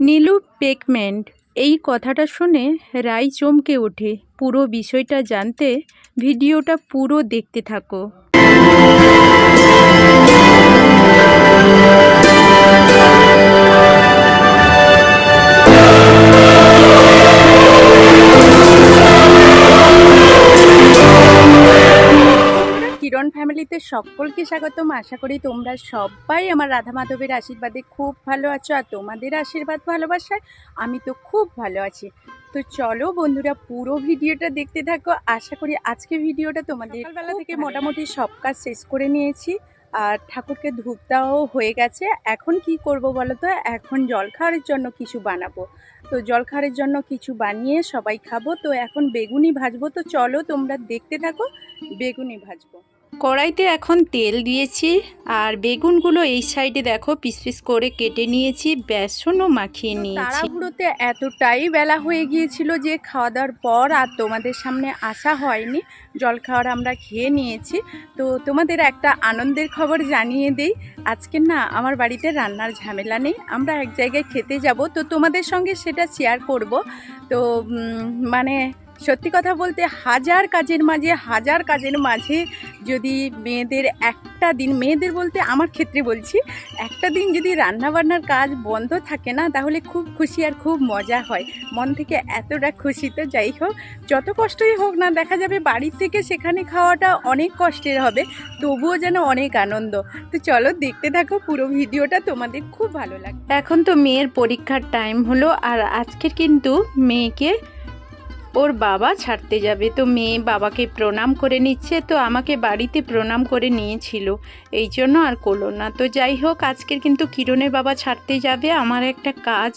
নীলু পেকমেন্ট এই কথাটা শুনে রাই চমকে ওঠে। পুরো বিষয়টা জানতে ভিডিওটা পুরো দেখতে থাকো। কিরণ ফ্যামিলিতে সকলকে স্বাগতম। আশা করি তোমরা সবাই আমার রাধা মাধবের আশীর্বাদে খুব ভালো আছো আর তোমাদের আশীর্বাদ ভালোবাসায় আমি তো খুব ভালো আছি। তো চলো বন্ধুরা পুরো ভিডিওটা দেখতে থাকো। আশা করি আজকে ভিডিওটা তোমাদের সকালবেলা থেকে মোটামুটি সব কাজ শেষ করে নিয়েছি। আর ঠাকুরকে ধূপ দেওয়াও হয়ে গেছে। এখন কি করব বলো তো? এখন জল খাওয়ার জন্য কিছু বানাবো। তো জল খাওয়ার জন্য কিছু বানিয়ে সবাই খাব। তো এখন বেগুনি ভাজবো। তো চলো তোমরা দেখতে থাকো বেগুনি ভাজবো। কড়াইতে এখন তেল দিয়েছি আর বেগুনগুলো এই সাইডে দেখো পিস পিস করে কেটে নিয়েছি বেসনও মাখিয়ে নিয়েছি। তাড়াহুড়োতে এতটাই বেলা হয়ে গিয়েছিল যে খাওয়া দাওয়ার পর আর তোমাদের সামনে আসা হয়নি জল খাওয়ার আমরা খেয়ে নিয়েছি। তো তোমাদের একটা আনন্দের খবর জানিয়ে দেই আজকে না আমার বাড়িতে রান্নার ঝামেলা নেই আমরা এক জায়গায় খেতে যাব তো তোমাদের সঙ্গে সেটা শেয়ার করব। তো মানে সত্যি কথা বলতে হাজার কাজের মাঝে, হাজার কাজের মাঝে যদি মেয়েদের একটা দিন, মেয়েদের বলতে আমার ক্ষেত্রে বলছি, একটা দিন যদি রান্নাবান্নার কাজ বন্ধ থাকে না, তাহলে খুব খুশি আর খুব মজা হয়। মন থেকে এতটা খুশি তো যাই হোক, যত কষ্টই হোক না, দেখা যাবে বাড়ির থেকে সেখানে খাওয়াটা অনেক কষ্টের হবে, তবুও যেন অনেক আনন্দ। তো চলো দেখতে থাকো পুরো ভিডিওটা, তোমাদের খুব ভালো লাগবে। এখন তো মেয়ের পরীক্ষার টাইম হলো, আর আজকের কিন্তু মেয়েকে ওর বাবা ছাড়তে যাবে। তো মেয়ে বাবাকে প্রণাম করে নিচ্ছে তো আমাকে বাড়িতে প্রণাম করে নিয়েছিল। এই জন্য আর করল না। তো যাই হোক আজকের কিন্তু কিরণের বাবা ছাড়তে যাবে। আমার একটা কাজ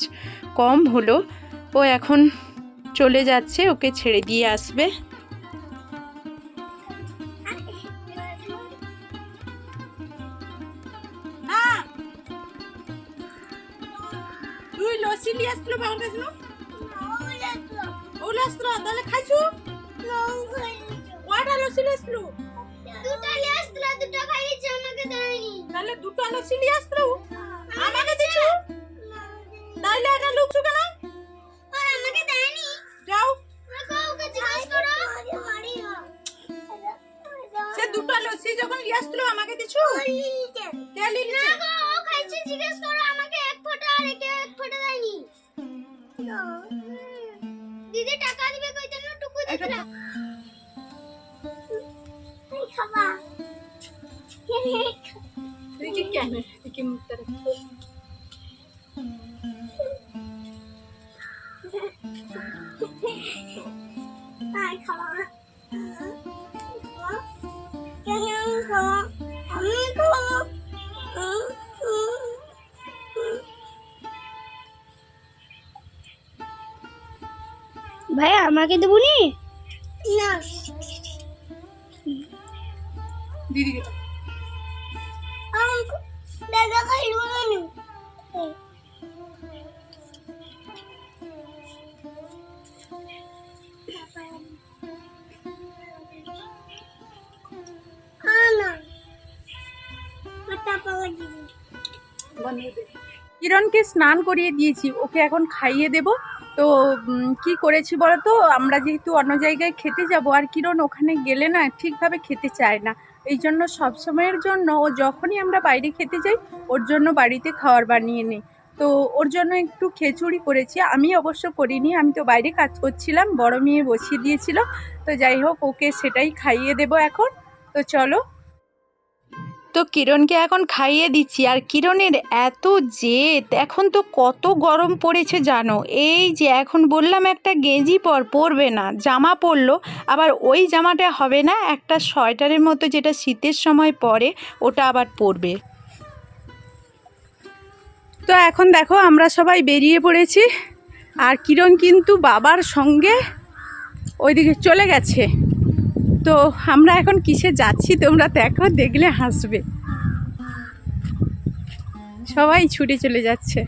কম হলো। ও এখন চলে যাচ্ছে ওকে ছেড়ে দিয়ে আসবে। তুই লস্যি নিয়ে বাবার কাছে না ওগুলো আসছিল তাহলে খাইছু? কয়টা আসছিল তাহলে দুটো লস্যি নিয়ে আসছিল আমাকে দিছু? তাইলে এটা লুকছু কেন যাও। সে দুটো লস্যি যখন নিয়ে আসছিল আমাকে দিছু? কে লিখছে দিদি টাকা দিবে কই জন্য টুকু একটা দিলা খাবা তুই কি কেন তুই কি মুখটা রাখছিস? আই খাবা আমাকে দেবুনি না। দিদিকে দাদা খাইলো না। কিরণকে স্নান করিয়ে দিয়েছি ওকে এখন খাইয়ে দেব। তো কি করেছি বলো তো আমরা যেহেতু অন্য জায়গায় খেতে যাব, আর কিরণ ওখানে গেলে না ঠিকভাবে খেতে চায় না। এই জন্য সবসময়ের জন্য ও যখনই আমরা বাইরে খেতে যাই, ওর জন্য বাড়িতে খাবার বানিয়ে নিই। তো ওর জন্য একটু খিচুড়ি করেছি। আমি অবশ্য করিনি, আমি তো বাইরে কাজ করছিলাম, বড় মেয়ে বসিয়ে দিয়েছিল। তো যাই হোক, ওকে সেটাই খাইয়ে দেব এখন। তো চলো তো কিরণকে এখন খাইয়ে দিচ্ছি। আর কিরণের এত জেদ, এখন তো কত গরম পড়েছে জানো। এই যে এখন বললাম একটা গেঞ্জি পর, পরবে না, জামা পরলো, আবার ওই জামাটা হবে না, একটা সোয়েটারের মতো যেটা শীতের সময় পরে, ওটা আবার পরবে। তো এখন দেখো আমরা সবাই বেরিয়ে পড়েছি, আর কিরণ কিন্তু বাবার সঙ্গে ওইদিকে চলে গেছে। তো আমরা এখন কিসে যাচ্ছি তোমরা দেখো দেখলে হাসবে। সবাই ছুটে চলে যাচ্ছে।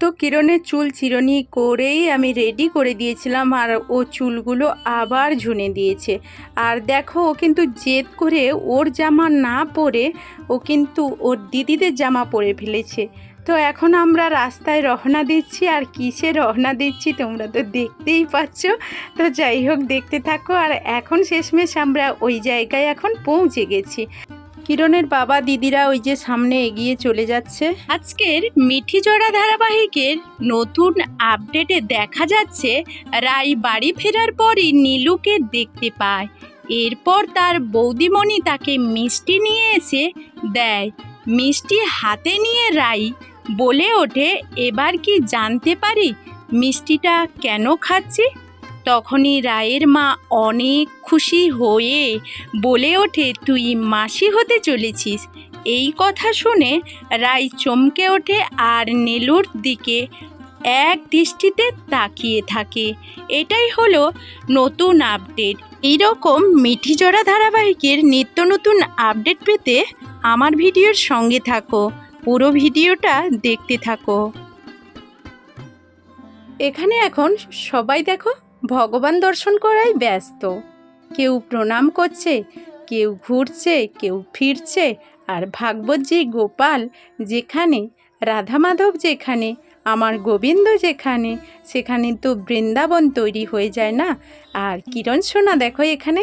তো কিরণের চুল চিরনি করেই আমি রেডি করে দিয়েছিলাম আর ও চুলগুলো আবার ঝুনে দিয়েছে। আর দেখো, ও কিন্তু জেদ করে ওর জামা না পরে ও কিন্তু ওর দিদিদের জামা পরে ফেলেছে। তো এখন আমরা রাস্তায় রওনা দিচ্ছি, আর কিসে রওনা দিচ্ছি তোমরা তো দেখতেই পাচ্ছ। তো যাই হোক, দেখতে থাকো। আর এখন শেষমেশ আমরা ওই জায়গায় এখন পৌঁছে গেছি। কিরণের বাবা দিদিরা ওই যে সামনে এগিয়ে চলে যাচ্ছে। আজকের মিঠি জোড়া ধারাবাহিকের নতুন আপডেটে দেখা যাচ্ছে, রাই বাড়ি ফেরার পরই নীলুকে দেখতে পায়। এরপর তার বৌদিমণি তাকে মিষ্টি নিয়ে এসে দেয়। মিষ্টি হাতে নিয়ে রাই বলে ওঠে, এবার কি জানতে পারি মিষ্টিটা কেন খাচ্ছি? তখনই রায়ের মা অনেক খুশি হয়ে বলে ওঠে, তুই মাসি হতে চলেছিস। এই কথা শুনে রায় চমকে ওঠে আর নেলুর দিকে এক দৃষ্টিতে তাকিয়ে থাকে। এটাই হলো নতুন আপডেট। এইরকম মিঠি জোড়া ধারাবাহিকের নিত্য নতুন আপডেট পেতে আমার ভিডিওর সঙ্গে থাকো। পুরো ভিডিওটা দেখতে থাকো। এখানে এখন সবাই দেখো, ভগবান দর্শন করাই ব্যস্ত। কেউ প্রণাম করছে, কেউ ঘুরছে, কেউ ফিরছে, আর ভাগবতজি গোপাল যেখানে, রাধা মাধব যেখানে, আমার গোবিন্দ যেখানে, সেখানে তো বৃন্দাবন তৈরি হয়ে যায় না? আর কিরণ সোনা দেখো এখানে,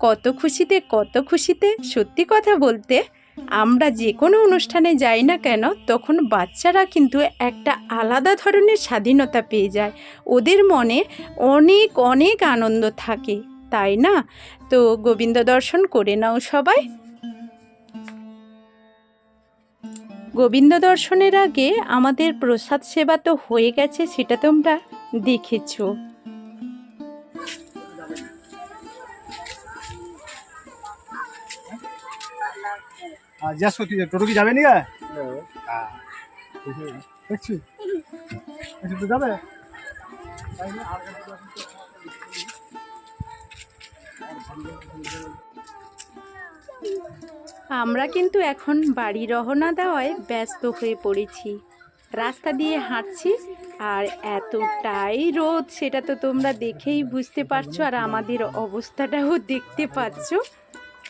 কত খুশিতে কত খুশিতে সত্যি কথা বলতে আমরা যে কোনো অনুষ্ঠানে যাই না কেন, তখন বাচ্চারা কিন্তু একটা আলাদা ধরনের স্বাধীনতা পেয়ে যায়। ওদের মনে অনেক অনেক আনন্দ থাকে, তাই না? তো গোবিন্দ দর্শন করে নাও সবাই। গোবিন্দ দর্শনের আগে আমাদের প্রসাদ সেবা তো হয়ে গেছে, সেটা তোমরা দেখেছ। টোটো কি যাবে নি হ্যাঁ। দেখছি তো যাবে। আমরা কিন্তু এখন বাড়ি রওনা দেওয়ায় ব্যস্ত হয়ে পড়েছি। রাস্তা দিয়ে হাঁটছি আর এতটাই রোদ সেটা তো তোমরা দেখেই বুঝতে পারছ আর আমাদের অবস্থাটাও দেখতে পাচ্ছ।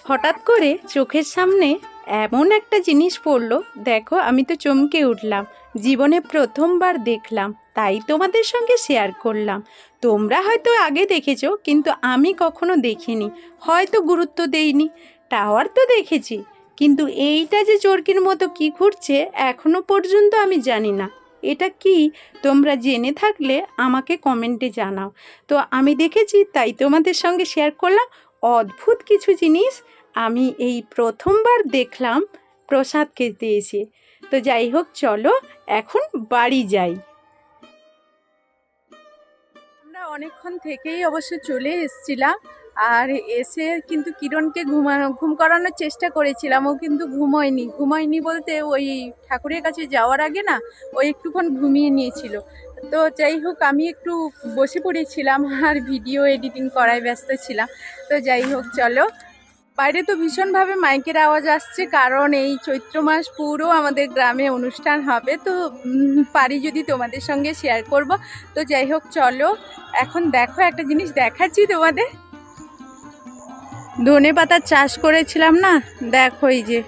হঠাৎ করে চোখের সামনে এমন একটা জিনিস পড়ল, দেখো আমি তো চমকে উঠলাম, জীবনে প্রথমবার দেখলাম, তাই তোমাদের সঙ্গে শেয়ার করলাম। তোমরা হয়তো আগে দেখেছ, কিন্তু আমি কখনো দেখিনি, হয়তো গুরুত্ব দেইনি টাওয়ার তো দেখেছি, কিন্তু এইটা যে চরকির মতো কি ঘুরছে, এখনও পর্যন্ত আমি জানি না। এটা কি? তোমরা জেনে থাকলে আমাকে কমেন্টে জানাও। তো আমি দেখেছি, তাই তোমাদের সঙ্গে শেয়ার করলাম, অদ্ভুত কিছু জিনিস আমি এই প্রথমবার দেখলাম প্রসাদ খেতে এসে তো যাই হোক, চলো এখন বাড়ি যাই। আমরা অনেকক্ষণ থেকেই অবশ্য চলে এসেছিলাম, আর এসে কিন্তু কিরণকে ঘুমানো ঘুম করানোর চেষ্টা করেছিলাম। ও কিন্তু ঘুমোয়নি। ঘুমোয়নি বলতে ওই ঠাকুরের কাছে যাওয়ার আগে না, ও একটুক্ষণ ঘুমিয়ে নিয়েছিল। তো যাই হোক, আমি একটু বসে পড়েছিলাম আর ভিডিও এডিটিং করায় ব্যস্ত ছিলাম। তো যাই হোক, চলো বাইরে তো ভীষণভাবে মাইকের আওয়াজ আসছে, কারণ এই চৈত্র মাস পুরো আমাদের গ্রামে অনুষ্ঠান হবে। তো পারি যদি তোমাদের সঙ্গে শেয়ার করব। তো যাই হোক, চলো। এখন দেখো, একটা জিনিস দেখাচ্ছি তোমাদের। ধনে পাতার চাষ করেছিলাম না? দেখো এই যে,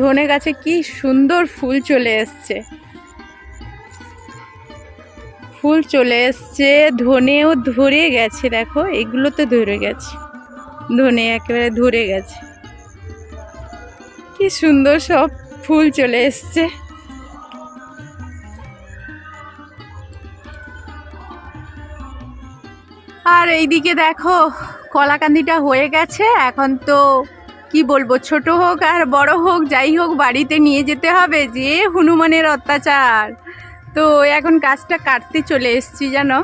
ধনে গাছে কি সুন্দর ফুল চলে এসছে। ফুল চলে এসছে, ধনেও ধরে গেছে, দেখো, এগুলো তো ধরে গেছে। ধনে একেবারে ধরে গেছে। কি সুন্দর সব ফুল চলে এসছে। আর এইদিকে দেখো, কলাকান্দিটা হয়ে গেছে। এখন তো কি বলব, ছোট হোক আর বড় হোক, যাই হোক, বাড়িতে নিয়ে যেতে হবে। যে হনুমানের অত্যাচার। তো এখন গাছটা কাটতে চলে এসছি, জানো?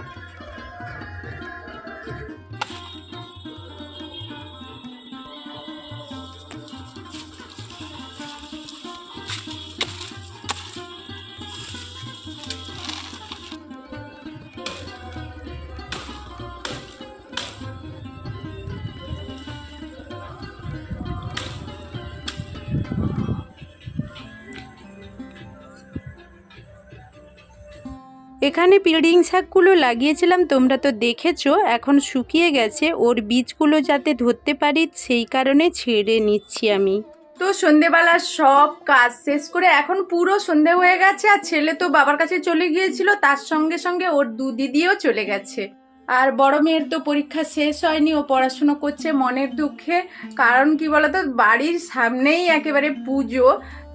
এখানে পিড়িং শাকগুলো লাগিয়েছিলাম, তোমরা তো দেখেছ। এখন শুকিয়ে গেছে, ওর বীজগুলো যাতে ধরতে পারি, সেই কারণে ছেড়ে নিচ্ছি আমি। তো সন্ধেবেলা সব কাজ শেষ করে এখন পুরো সন্ধে হয়ে গেছে, আর ছেলে তো বাবার কাছে চলে গিয়েছিল, তার সঙ্গে সঙ্গে ওর দু দিদিও চলে গেছে। আর বড় মেয়ের তো পরীক্ষা শেষ হয়নি, ও পড়াশুনো করছে মনের দুঃখে। কারণ কি বলতো, বাড়ির সামনেই একেবারে পুজো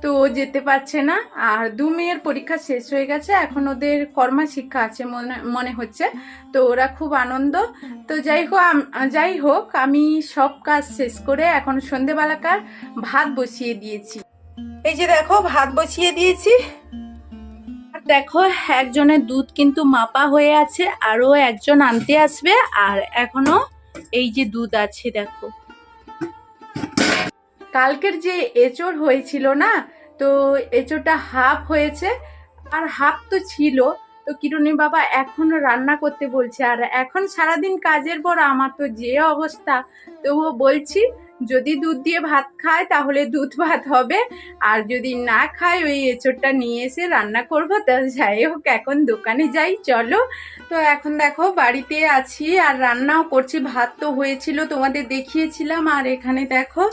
তো ও যেতে পারছে না। আর দু মেয়ের পরীক্ষা শেষ হয়ে গেছে, এখন ওদের কর্মা শিক্ষা আছে মনে হচ্ছে। তো ওরা খুব আনন্দ। তো যাই হোক যাই হোক, আমি সব কাজ শেষ করে এখন সন্ধেবেলাকার ভাত বসিয়ে দিয়েছি। এই যে দেখো, ভাত বসিয়ে দিয়েছি। দেখো, একজনের দুধ কিন্তু মাপা হয়ে আছে, আরও একজন আনতে আসবে। আর এখনও এই যে দুধ আছে, দেখো। কালকের যে এঁচড় হয়েছিল না, তো এঁচড়টা হাফ হয়েছে, আর হাফ তো ছিল। তো কিরণী বাবা এখনও রান্না করতে বলছে, আর এখন সারাদিন কাজের পর আমার তো যে অবস্থা। তো ও বলছি, যদি দুধ দিয়ে ভাত খায় তাহলে দুধ ভাত হবে, আর যদি না খায় ওই এঁচড়টা নিয়ে এসে রান্না করব, তা যাই হোক, এখন দোকানে যাই, চলো। তো এখন দেখো বাড়িতে আছি, আর রান্নাও করছি, ভাত তো হয়েছিল, তোমাদের দেখিয়েছিলাম, আর এখানে দেখো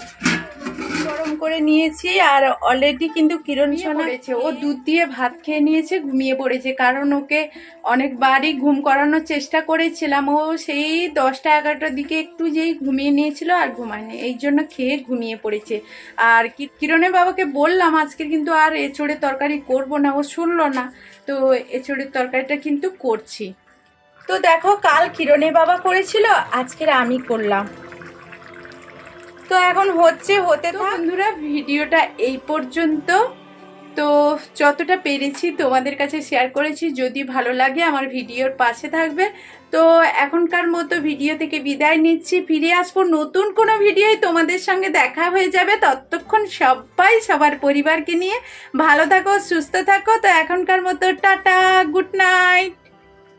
গরম করে নিয়েছি আর অলরেডি কিন্তু কিরণ পড়েছে। ও দুধ দিয়ে ভাত খেয়ে নিয়েছে ঘুমিয়ে পড়েছে। কারণ ওকে অনেকবারই ঘুম করানোর চেষ্টা করেছিলাম। ও সেই দশটা এগারোটার দিকে একটু যেই ঘুমিয়ে নিয়েছিল আর ঘুমায়নি। এই জন্য খেয়ে ঘুমিয়ে পড়েছে। আর কি কিরণের বাবাকে বললাম আজকে কিন্তু আর এঁচড়ের তরকারি করব না। ও শুনলো না। তো এঁচড়ের তরকারিটা কিন্তু করছি। তো দেখো কাল কিরণের বাবা করেছিল আজকের আমি করলাম। তো এখন হচ্ছে হতে তো বন্ধুরা ভিডিওটা এই পর্যন্ত। তো যতটা পেরেছি তোমাদের কাছে শেয়ার করেছি যদি ভালো লাগে আমার ভিডিওর পাশে থাকবে। তো এখনকার মতো ভিডিও থেকে বিদায় নিচ্ছি। ফিরে আসব নতুন কোনো ভিডিওই তোমাদের সঙ্গে দেখা হয়ে যাবে। ততক্ষণ সবাই সবার পরিবারকে নিয়ে ভালো থাকো সুস্থ থাকো। তো এখনকার মতো টাটা গুড নাইট